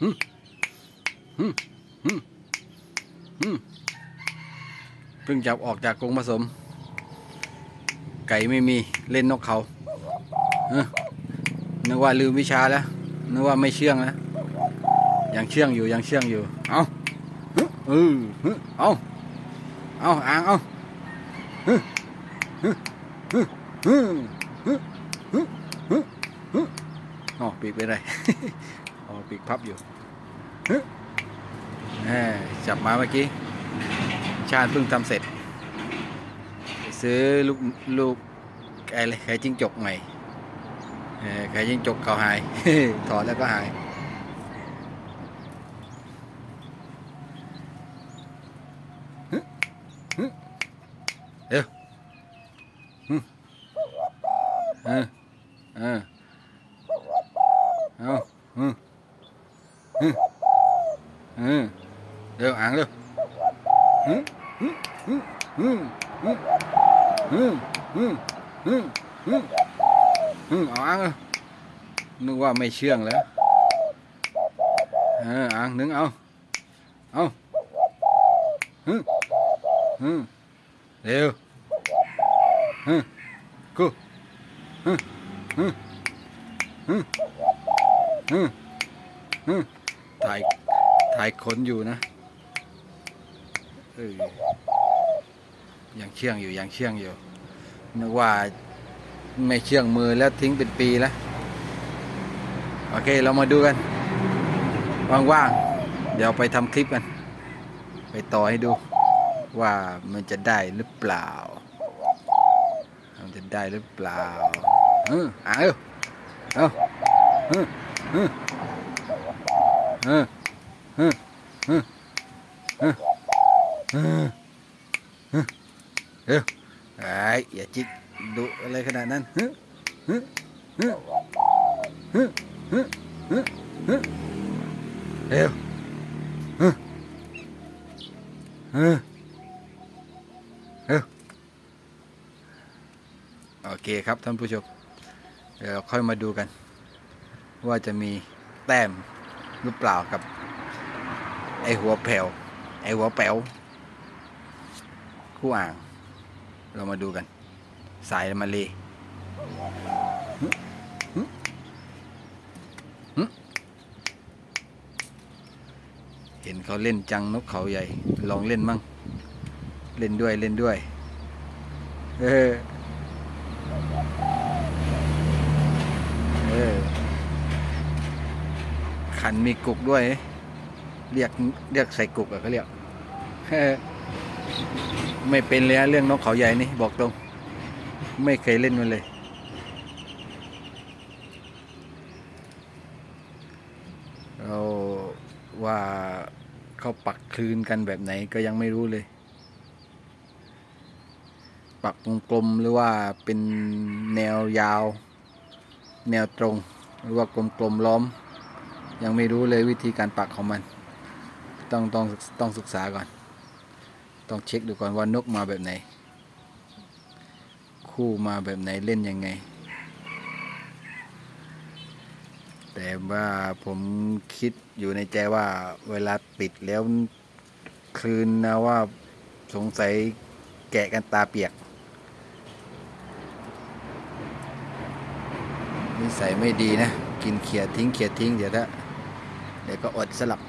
เพิ่งจับออกจากกรงผสม ไก่ไม่มีเล่นนกเขาเนึกว่าลืมวิชาแล้วนึกว่าไม่เชื่องแล้วยังเชื่องอยู่ยังเชื่องอยู่ เอาเออเอาเอาอ่างเอาอ๋อปีกไปเลย ปีกพับอยู่จับมาเมื่อกี้ ชาญเพิ่งทำเสร็จ ซื้อลูกลูกอะไรไข่จิ้งจกใหม่ไข่จิ้งจกเขาหาย ถอดแล้วก็หายเดี๋ยวหึเออเออเอาฮึ เออเดี๋ยวอ่างเร็วหึหึหึหึหึหึหึหึหึหึเอาอ่างเลยนึกว่าไม่เชื่องแล้วเอออ่างนึงเอาเอาหึหึเร็วฮึกูฮึฮึฮึฮึฮึ ถ่ายถ่ายขนอยู่นะเออยังเชื่องอยู่ยังเชื่องอยู่นึกว่าไม่เชื่องมือแล้วทิ้งเป็นปีแล้ว โอเคเรามาดูกัน ว่างๆ เดี๋ยวไปทำคลิปกัน ไปต่อให้ดูว่ามันจะได้หรือเปล่า มันจะได้หรือเปล่า เออเอาเอาเออเออ เออเออเออเออเออเออไอ้อย่าจิกดุอะไรขนาดนั้นเฮ้เฮ้เฮ้เฮ้เฮ้เฮ้เฮ้เร็วเฮ้เฮ้โอเคครับท่านผู้ชมเดี๋ยวเราค่อยมาดูกัน ว่าจะมีแต้ม หรือเปล่ากับ ไอหัวแผ่วไอหัวแป๋วคู่อ่าง เรามาดูกัน สายมาเลยเห็นเขาเล่นจังนกเขาใหญ่ ลองเล่นมั่ง เล่นด้วยเล่นด้วย เอออขั นมีกุกด้วย เรียกเรียกใส่กุกอะเขาเรียกไม่เป็นเลยอะเรื่องนกเขาใหญ่นี่บอกตรง ไม่เคยเล่นมันเลย เราว่าเขาปักคลืนกันแบบไหนก็ยังไม่รู้เลย ปักวงกลมหรือว่าเป็นแนวยาว แนวตรง หรือว่ากลมๆล้อม ยังไม่รู้เลยวิธีการปักของมัน ต้องต้องต้องศึกษาก่อน ต้องเช็คดูก่อนว่านกมาแบบไหน คู่มาแบบไหนเล่นยังไง แต่ว่าผมคิดอยู่ในใจว่าเวลาปิดแล้วคลืนนะว่าสงสัยแกะกันตาเปียกนิสัยไม่ดีนะ กินเขียดทิ้งเขียดทิ้งเดี๋ยวถ้า ดี๋ยวก็อดสลับ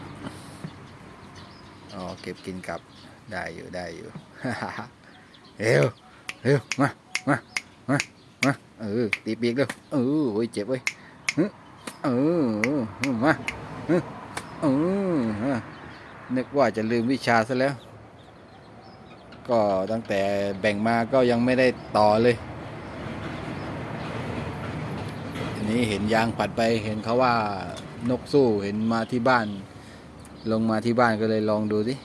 อ๋อเก็บกินกลับได้อยู่ได้อยู่เร็วเร็วมามามามาเออตีปีกเร็วเออโอ้ยเจ็บเว้ยเออมาเออเออนึกว่าจะลืมวิชาซะแล้ว ก็ตั้งแต่แบ่งมาก็ยังไม่ได้ต่อเลย ที นี้เห็นยางปัดไปเห็นเขาว่านกสู้เห็นมาที่บ้าน ลงมาที่บ้านก็เลยลองดูสิ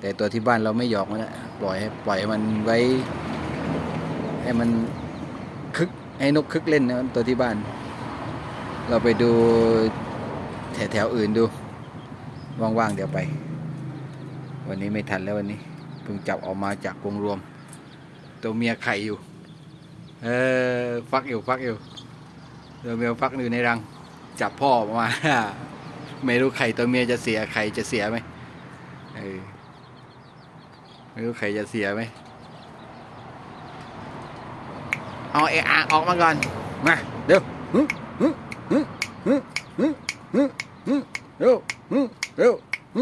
แต่ตัวที่บ้านเราไม่หยอกมันนะปล่อยให้ปล่อยให้มันไว้ ให้มันคึกให้นกคึกเล่นนะตัวที่บ้าน เราไปดูแถวแถวๆอื่นดูว่างๆเดี๋ยวไป วันนี้ไม่ทันแล้ววันนี้เพิ่งจับออกมาจากกรงรวม ตัวเมียไข่อยู่ เออฟักอยู่ฟักอยู่ ตัวเมียฟักอยู่ในรัง จับพ่อมา ไม่รู้ไข่ตัวเมียจะเสียไข่จะเสียไหมไม่รู้ไข่จะเสียไหมเอาเออาออกมาก่อน มาเดี๋ยวเร็วเร็วอ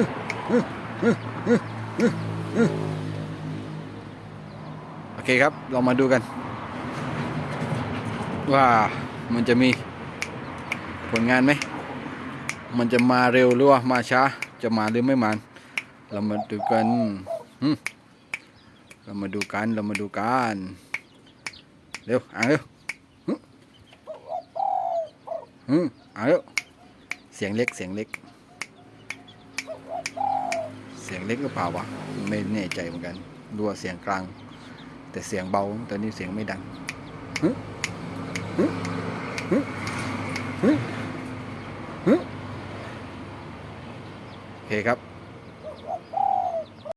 ื โอเคครับ เรามาดูกัน ว่ามันจะมีผลงานไหม มันจะมาเร็วหรือว่ามาช้า จะมาหรือไม่มา เรามาดูกัน เรามาดูกัน เรามาดูกัน เร็ว อ่านเร็วอ่านเร็ว เสียงเล็ก เสียงเล็ก สียงเล็กหรือเปล่าวะไม่แน่ใจเหมือนกันดูว่าเสียงกลาง แต่เสียงเบาตอนนี้เสียงไม่ดังหึหึหึหึหึโอเคครับ